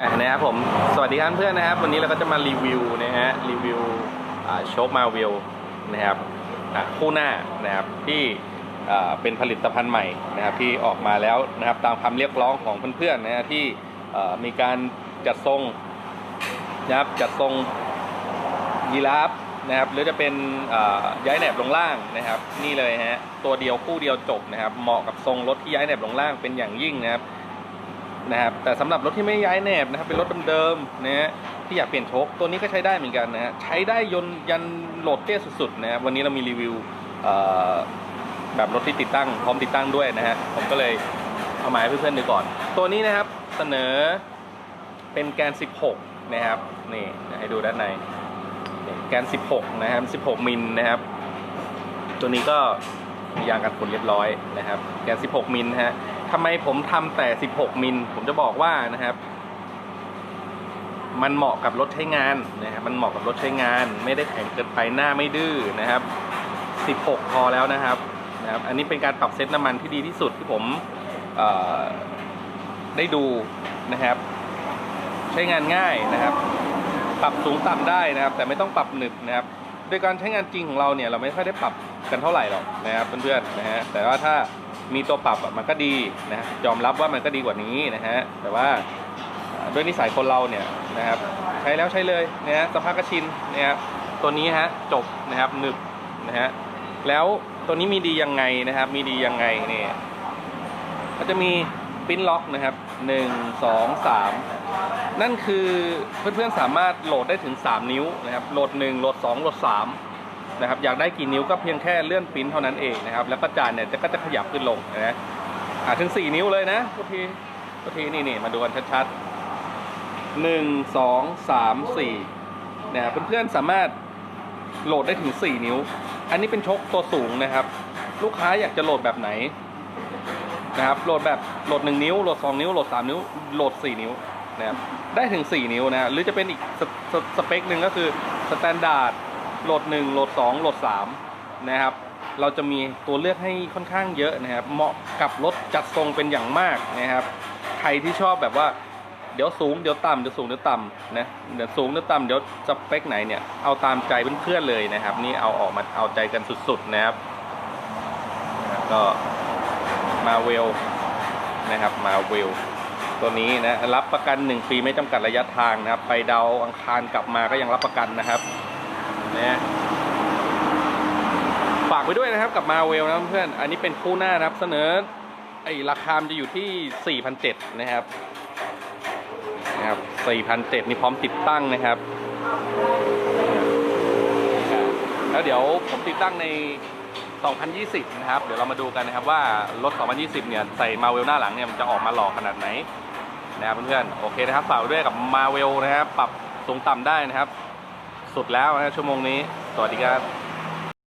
อ่านะครับผมสวัสดีครับเพื่อนนะครับ วันนี้เราก็จะมารีวิวนะฮะรีวิวโชคมาวิลนะครับคู่หน้านะครับที่เป็นผลิตภัณฑ์ใหม่นะครับที่ออกมาแล้วนะครับตามคำเรียกร้องของเพื่อนๆนะฮะที่มีการจัดทรงนะครับจัดทรงยีราฟนะครับหรือจะเป็นย้ายแหนบลงล่างนะครับ นี่เลยฮะตัวเดียวคู่เดียวจบนะครับ เหมาะกับทรงรถที่ย้ายแหนบลงล่างเป็นอย่างยิ่งนะครับ นะครับแต่สำหรับรถที่ไม่ย้ายแหนบนะครับเป็นรถเดิมๆนะฮะที่อยากเปลี่ยนโชคตัวนี้ก็ใช้ได้เหมือนกันนะฮะใช้ได้ยนยันโหลดเตี้ยสุดๆนะครับวันนี้เรามีรีวิวแบบรถที่ติดตั้งพร้อมติดตั้งด้วยนะฮะผมก็เลยเอามาให้เพื่อนๆดูก่อน ตัวนี้นะครับเสนอเป็นแกน 16 นะครับนี่ให้ดูด้านในแกน 16 นะครับ 16 มิลนะครับ ตัวนี้ก็มียางกันฝนเรียบร้อยนะครับ แกน 16 มิลฮะำไมผมทำแต่ 16 มิล ผมจะบอกว่านะครับ มันเหมาะกับรถใช้งานนะครับ มันเหมาะกับรถใช้งาน ไม่ได้แข็งเกินไปหน้าไม่ดื้อนะครับ 16 พอแล้วนะครับนะครับ อันนี้เป็นการปรับเซตน้ำมันที่ดีที่สุดที่ผมได้ดูนะครับ ใช้งานง่ายนะครับ ปรับสูงต่ำได้นะครับ แต่ไม่ต้องปรับหนึบนะครับ โดยการใช้งานจริงของเราเนี่ยเราไม่ค่อยได้ปรับกันเท่าไหร่หรอกนะครับเพื่อนๆนะฮะแต่ว่าถ้า มีตัวปรับมันก็ดีนะฮะยอมรับว่ามันก็ดีกว่านี้นะฮะแต่ว่าด้วยนิสัยคนเราเนี่ยนะครับใช้แล้วใช้เลยนะฮะสภาพกระชินนะครับตัวนี้ฮะจบนะครับหนึบนะฮะแล้วตัวนี้มีดียังไงนะครับ มีดียังไงเนี่ยก็จะมีปิ้นล็อกนะครับหนึ่งสองสามนั่นคือเพื่อนๆสามารถโหลดได้ถึง 3 นิ้วนะครับโหลด 1 โหลด 2 โหลด 3 นะครับอยากได้กี่นิ้วก็เพียงแค่เลื่อนปิ้นเท่านั้นเองนะครับแล้วก็จานเนี่ยจะก็จะขยับขึ้นลงนะอ่าถึง 4 นิ้วเลยนะทุกทีทุกทีนี่นี่มาดูกันชัดๆ1 2 3 4นะครับเพื่อนๆสามารถโหลดได้ถึง 4 นิ้ว อันนี้เป็นชกตัวสูงนะครับ ลูกค้าอยากจะโหลดแบบไหนนะครับโหลดแบบโหลด 1 นิ้วโหลด 2 นิ้วโหลด 3 นิ้วโหลด 4 นิ้วนะครับได้ถึง 4 นิ้วนะหรือจะเป็นอีกสสสเปคหนึ่งก็คือสแตนดาร์ด โหลด1โหลด2โหลด3นะครับ เราจะมีตัวเลือกให้ค่อนข้างเยอะนะครับ เหมาะกับรถจัดทรงเป็นอย่างมากนะครับ ใครที่ชอบแบบว่าเดี๋ยวสูงเดี๋ยวต่ำเดี๋ยวสูงเดี๋ยวต่ำนะเดี๋ยวสูงเดี๋ยวต่ำเดี๋ยวสเปคไหนเนี่ยเอาตามใจเพื่อนๆเลยนะครับ นี่เอาออกมาเอาใจกันสุดๆนะครับนะครับก็มาเวลนะครับมาเวลตัวนี้นะรับประกัน 1 ปีไม่จำกัดระยะทางนะครับ ไปดาวอังคารกลับมาก็ยังรับประกันนะครับ นะฝากไว้ด้วยนะครับกับมาเวลนะเพื่อน อันนี้เป็นคู่หน้านะครับ เสนอไอราคามจะอยู่ที่4,700นะครับนะครับ4,700นี่พร้อมติดตั้งนะครับ แล้วเดี๋ยวผมติดตั้งใน 2020 นะครับ เดี๋ยวเรามาดูกันนะครับว่ารถ 2020 เนี่ยใส่มาเวลหน้าหลังเนี่ยมันจะออกมาหล่อขนาดไหนนะครับเพื่อนๆโอเคนะครับฝากไว้ด้วยกับมาเวลนะครับ ปรับสูงต่ำได้นะครับ สุดแล้วนะชั่วโมงนี้ สวัสดีครับ